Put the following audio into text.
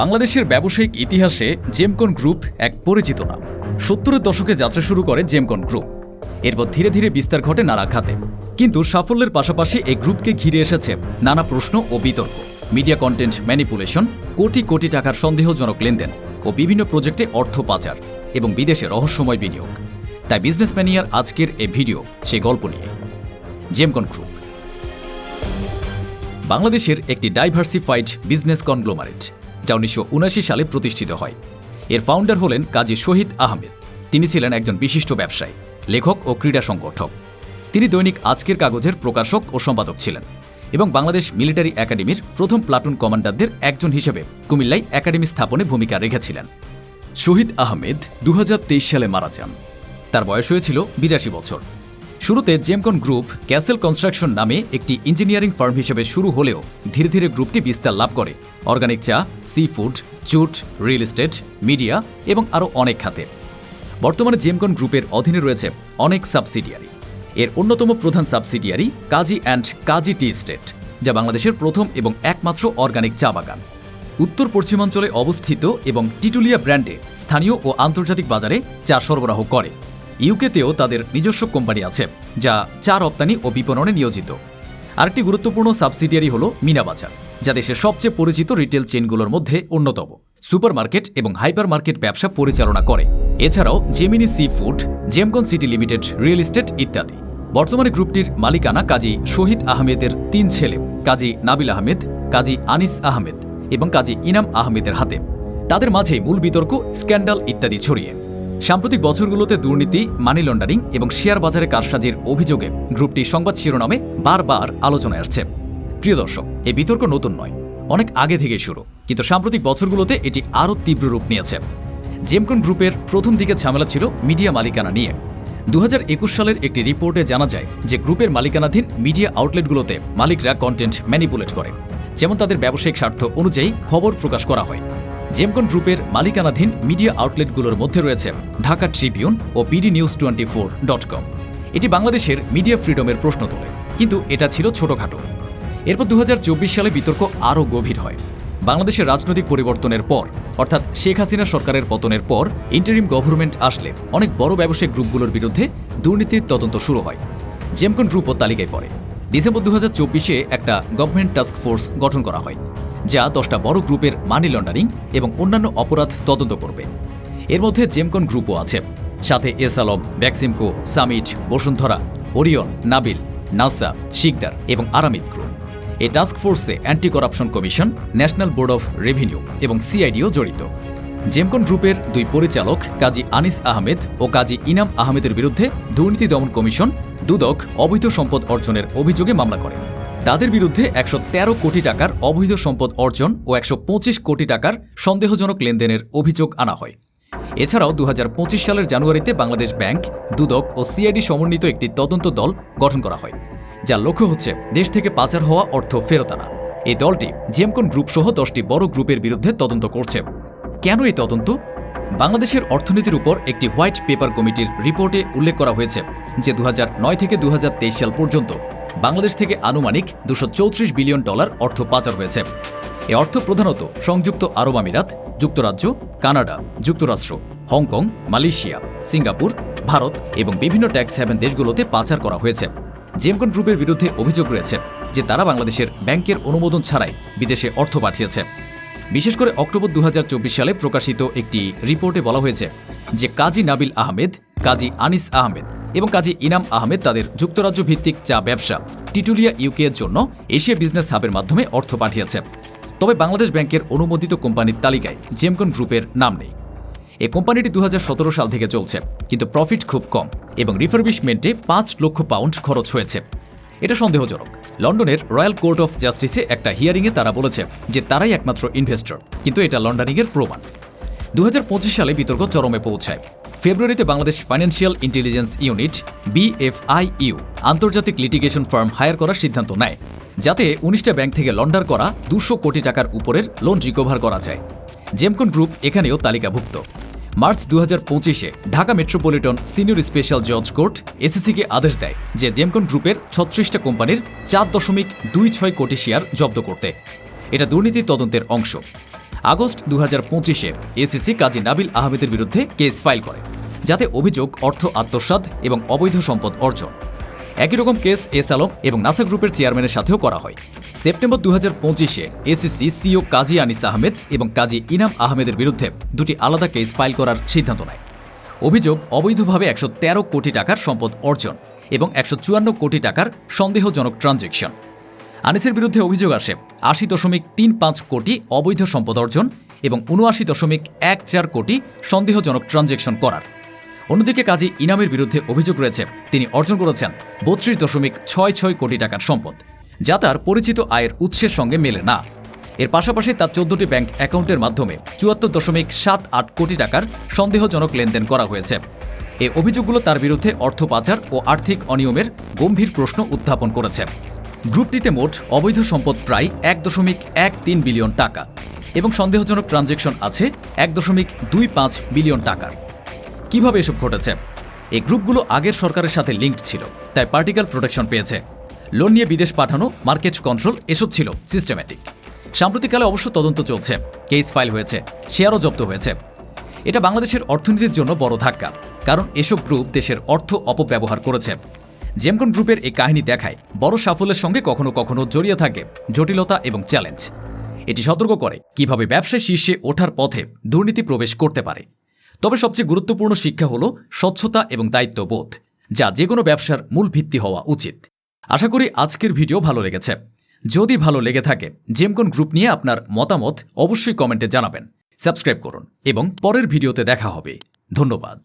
বাংলাদেশের ব্যবসায়িক ইতিহাসে জেমকন গ্রুপ এক পরিচিত নাম। সত্তরের দশকে যাত্রা শুরু করে জেমকন গ্রুপ। এরপর ধীরে ধীরে বিস্তার ঘটে নানা খাতে। কিন্তু সাফল্যের পাশাপাশি এই গ্রুপকে ঘিরে এসেছে নানা প্রশ্ন ও বিতর্ক। Media content manipulation, crore crore টাকার সন্দেহজনক লেনদেন ও বিভিন্ন প্রজেক্টে অর্থ পাচার এবং বিদেশে রহস্যময় বিনিয়োগ। তাই বিজনেস ম্যানিয়ার আজকের এই ভিডিও, সে গল্প নিয়ে। জেমকন গ্রুপ। বাংলাদেশের একটি ডাইভার্সিফাইড বিজনেস কনগ্লোমারেট। যা উনিশশো সালে প্রতিষ্ঠিত হয়। এর ফাউন্ডার হলেন কাজী শহীদ আহমেদ। তিনি ছিলেন একজন বিশিষ্ট ব্যবসায়ী, লেখক ও ক্রীড়া সংগঠক। তিনি দৈনিক আজকের কাগজের প্রকাশক ও সম্পাদক ছিলেন এবং বাংলাদেশ মিলিটারি একাডেমির প্রথম প্লাটুন কমান্ডারদের একজন হিসেবে কুমিল্লায় একাডেমি স্থাপনে ভূমিকা রেখেছিলেন। শহীদ আহমেদ দু হাজার তেইশ সালে মারা যান। তার বয়স হয়েছিল বিরাশি বছর। শুরুতে জেমকন গ্রুপ ক্যাসেল কনস্ট্রাকশন নামে একটি ইঞ্জিনিয়ারিং ফার্ম হিসেবে শুরু হলেও ধীরে ধীরে গ্রুপটি বিস্তার লাভ করে। অর্গানিক চা, sea food, jute, real estate, media এবং আরও অনেক খাতে। বর্তমানে জেমকন গ্রুপের অধীনে রয়েছে অনেক সাবসিডিয়ারি। এর অন্যতম প্রধান subsidiary Kazi and Kazi tea state, যা বাংলাদেশের প্রথম এবং একমাত্র অর্গানিক চা বাগান। উত্তর পশ্চিমাঞ্চলে অবস্থিত এবং টিটুলিয়া ব্র্যান্ডে স্থানীয় ও আন্তর্জাতিক বাজারে চা সরবরাহ করে। ইউকেতেও তাদের নিজস্ব কোম্পানি আছে, যা চা রপ্তানি ও বিপণনে নিয়োজিত। আরেকটি গুরুত্বপূর্ণ সাবসিডিয়ারি হল মিনা বাজার যা দেশের সবচেয়ে পরিচিত রিটেল চেইনগুলোর মধ্যে অন্যতম। সুপারমার্কেট এবং হাইপারমার্কেট ব্যবসা পরিচালনা করে। এছাড়াও Gemini sea food, Gemcon city limited, real estate ইত্যাদি। বর্তমানে গ্রুপটির মালিকানা কাজী শহীদ আহমেদের তিন ছেলে, কাজী নাবিল আহমেদ, কাজী আনিস আহমেদ এবং কাজী ইনাম আহমেদের হাতে। তাদের মাঝে মূল বিতর্ক স্ক্যান্ডাল ইত্যাদি ছড়িয়ে। সাম্প্রতিক বছরগুলোতে দুর্নীতি মানি লন্ডারিং এবং শেয়ার বাজারে কারসাজির অভিযোগে গ্রুপটি সংবাদ শিরোনামে বারবার আলোচনায় আসছে। প্রিয় দর্শক এই বিতর্ক নতুন নয়, অনেক আগে থেকেই শুরু, কিন্তু সাম্প্রতিক বছরগুলোতে এটি আরও তীব্র রূপ নিয়েছে। জেমকন গ্রুপের প্রথম দিকে ঝামেলা ছিল মিডিয়া মালিকানা নিয়ে। দু হাজার একুশ সালের একটি রিপোর্টে জানা যায় যে গ্রুপের মালিকানাধীন মিডিয়া আউটলেটগুলোতে মালিকরা কন্টেন্ট ম্যানিপুলেট করে, যেমন তাদের ব্যবসায়িক স্বার্থ অনুযায়ী খবর প্রকাশ করা হয়। জেমকন গ্রুপের মালিকানাধীন মিডিয়া আউটলেটগুলোর মধ্যে রয়েছে ঢাকা ট্রিবিউন ও BD news twenty four dot com. এটি বাংলাদেশের মিডিয়া ফ্রিডমের প্রশ্ন তোলে, কিন্তু এটা ছিল ছোটখাটো। এরপর দু হাজার চব্বিশ সালে বিতর্ক আরও গভীর হয়। বাংলাদেশের রাজনৈতিক পরিবর্তনের পর, অর্থাৎ শেখ হাসিনা সরকারের পতনের পর ইন্টারিম গভর্নমেন্ট আসলে অনেক বড় ব্যবসায়িক গ্রুপগুলোর বিরুদ্ধে দুর্নীতির তদন্ত শুরু হয়। জেমকন গ্রুপও তালিকায় পড়ে। ডিসেম্বর দু হাজার একটা গভর্নমেন্ট টাস্ক ফোর্স গঠন করা হয়। যা দশটা বড় গ্রুপের মানি লন্ডারিং এবং অন্যান্য অপরাধ তদন্ত করবে। এর মধ্যে জেমকন গ্রুপও আছে। সাথে S Alam Beximco Summit Bashundhara Orion Nabil Nassa Sikder এবং আরামিত গ্রুপ এই task ফোর্সে anti corruption commission national board of revenue এবং সিআইডিও জড়িত। জেমকন গ্রুপের দুই পরিচালক কাজী আনিস আহমেদ ও কাজী ইনাম আহমেদের বিরুদ্ধে দুর্নীতি দমন কমিশন দুদক অবৈধ সম্পদ অর্জনের অভিযোগে মামলা করে। তাদের বিরুদ্ধে একশো তেরো কোটি টাকার অবৈধ সম্পদ অর্জন ও একশো পঁচিশ কোটি টাকার সন্দেহজনক লেনদেনের অভিযোগ আনা হয়। এছাড়াও দু হাজার পঁচিশ সালের জানুয়ারিতে বাংলাদেশ ব্যাংক, দুদক ও সিআইডি সমন্বিত একটি তদন্ত দল গঠন করা হয়, যার লক্ষ্য হচ্ছে দেশ থেকে পাচার হওয়া অর্থ ফেরত আনা। এই দলটি জেমকন গ্রুপ সহ দশটি বড় গ্রুপের বিরুদ্ধে তদন্ত করছে। কেন এই তদন্ত? বাংলাদেশের অর্থনীতির উপর একটি হোয়াইট পেপার কমিটির রিপোর্টে উল্লেখ করা হয়েছে যে দু হাজার নয় থেকে দু হাজার তেইশ সাল পর্যন্ত বাংলাদেশ থেকে আনুমানিক দুশো বিলিয়ন ডলার অর্থ পাচার হয়েছে। এ অর্থ প্রধানত সংযুক্ত আরব আমিরাত, যুক্তরাজ্য, কানাডা, যুক্তরাষ্ট্র, হংকং, মালয়েশিয়া, সিঙ্গাপুর, ভারত এবং বিভিন্ন ট্যাক্স হ্যাভেন দেশগুলোতে পাচার করা হয়েছে। জেমকন গ্রুপের বিরুদ্ধে অভিযোগ রয়েছে যে তারা বাংলাদেশের ব্যাংকের অনুমোদন ছাড়াই বিদেশে অর্থ পাঠিয়েছে। বিশেষ করে অক্টোবর দু হাজার চব্বিশ সালে প্রকাশিত একটি রিপোর্টে বলা হয়েছে যে কাজী নাবিল আহমেদ, কাজী আনিস আহমেদ এবং কাজী ইনাম আহমেদ তাদের যুক্তরাজ্য ভিত্তিক চা ব্যবসা টিটুলিয়া ইউকে এর জন্য এশিয়া বিজনেস হাবের মাধ্যমে অর্থ পাঠিয়েছে। তবে বাংলাদেশ ব্যাংকের অনুমোদিত কোম্পানির তালিকায় জেমকন গ্রুপের নাম নেই। এই কোম্পানিটি দু হাজার সতেরো সাল থেকে চলছে, কিন্তু প্রফিট খুব কম এবং রিফারবিশমেন্টে পাঁচ লক্ষ পাউন্ড খরচ হয়েছে। এটা সন্দেহজনক। লন্ডনের রয়্যাল কোর্ট অফ জাস্টিসে একটা হিয়ারিংয়ে তারা বলেছে যে তারাই একমাত্র ইনভেস্টর, কিন্তু এটা লন্ডারিংয়ের প্রমাণ। দু হাজার পঁচিশ সালে বিতর্ক চরমে পৌঁছায়। ফেব্রুয়ারিতে Bangladesh financial intelligence unit BFIU আন্তর্জাতিক লিটিগেশন ফার্ম হায়ার করার সিদ্ধান্ত নেয়, যাতে উনিশটা ব্যাংক থেকে লন্ডার করা দুশো কোটি টাকার উপরের লোন রিকভার করা যায়। জেমকন গ্রুপ এখানেও তালিকাভুক্ত। মার্চ দু হাজার পঁচিশে ঢাকা মেট্রোপলিটন সিনিয়র স্পেশাল জজ কোর্ট এসএসসিকে আদেশ দেয় যে জেমকন গ্রুপের ছত্রিশটা কোম্পানির চার দশমিক দুই ছয় কোটি শেয়ার জব্দ করতে। এটা দুর্নীতি তদন্তের অংশ। আগস্ট দু হাজার পঁচিশে এসিসি কাজী নাবিল আহমেদের বিরুদ্ধে কেস ফাইল করে। যাতে অভিযোগ, অর্থ আত্মসাৎ এবং অবৈধ সম্পদ অর্জন। একই রকম কেস এস আলম এবং নাসা গ্রুপের চেয়ারম্যানের সাথেও করা হয়। সেপ্টেম্বর দু হাজার পঁচিশে এসিসি সিও কাজী আনিস আহমেদ এবং কাজী ইনাম আহমেদের বিরুদ্ধে দুটি আলাদা কেস ফাইল করার সিদ্ধান্ত নেয়। অভিযোগ, অবৈধভাবে একশো তেরো কোটি টাকার সম্পদ অর্জন এবং একশো চুয়ান্ন কোটি টাকার সন্দেহজনক ট্রানজেকশন। আনিসের বিরুদ্ধে অভিযোগ আসে আশি দশমিক তিন পাঁচ কোটি অবৈধ সম্পদ অর্জন এবং উনআশি দশমিক এক চার কোটি সন্দেহজনক ট্রানজেকশন করার। অন্যদিকে কাজী ইনামের বিরুদ্ধে অভিযোগ রয়েছে, তিনি অর্জন করেছেন বত্রিশ দশমিক ছয় ছয় কোটি টাকার সম্পদ, যা তার পরিচিত আয়ের উৎসের সঙ্গে মেলে না। এর পাশাপাশি তার চোদ্দটি ব্যাংক অ্যাকাউন্টের মাধ্যমে চুয়াত্তর দশমিক সাত আট কোটি টাকার সন্দেহজনক লেনদেন করা হয়েছে। এই অভিযোগগুলো তার বিরুদ্ধে অর্থ পাচার ও আর্থিক অনিয়মের গম্ভীর প্রশ্ন উত্থাপন করেছে। গ্রুপটিতে মোট অবৈধ সম্পদ প্রায় এক দশমিক এক তিন বিলিয়ন টাকা এবং সন্দেহজনক ট্রানজেকশন আছে এক দশমিক দুই পাঁচ বিলিয়ন টাকার। কীভাবে এসব ঘটেছে? এই গ্রুপগুলো আগের সরকারের সাথে লিঙ্কড ছিল, তাই পার্টিকেল প্রোটেকশন পেয়েছে। লোন নিয়ে বিদেশ পাঠানো মার্কেট কন্ট্রোল, এসব ছিল সিস্টেম্যাটিক। সাম্প্রতিককালে অবশ্য তদন্ত চলছে, কেস ফাইল হয়েছে, শেয়ারও জব্দ হয়েছে। এটা বাংলাদেশের অর্থনীতির জন্য বড় ধাক্কা, কারণ এসব গ্রুপ দেশের অর্থ অপব্যবহার করেছে। জেমকন গ্রুপের এই কাহিনী দেখায়, বড় সাফল্যের সঙ্গে কখনো কখনো জড়িয়ে থাকে জটিলতা এবং চ্যালেঞ্জ। এটি সতর্ক করে কীভাবে ব্যবসায় শীর্ষে ওঠার পথে দুর্নীতি প্রবেশ করতে পারে। তবে সবচেয়ে গুরুত্বপূর্ণ শিক্ষা হল স্বচ্ছতা এবং দায়িত্ববোধ, যা যে কোনো ব্যবসার মূল ভিত্তি হওয়া উচিত। আশা করি আজকের ভিডিও ভালো লেগেছে। যদি ভালো লেগে থাকে, জেমকন গ্রুপ নিয়ে আপনার মতামত অবশ্যই কমেন্টে জানাবেন। সাবস্ক্রাইব করুন এবং পরের ভিডিওতে দেখা হবে। ধন্যবাদ।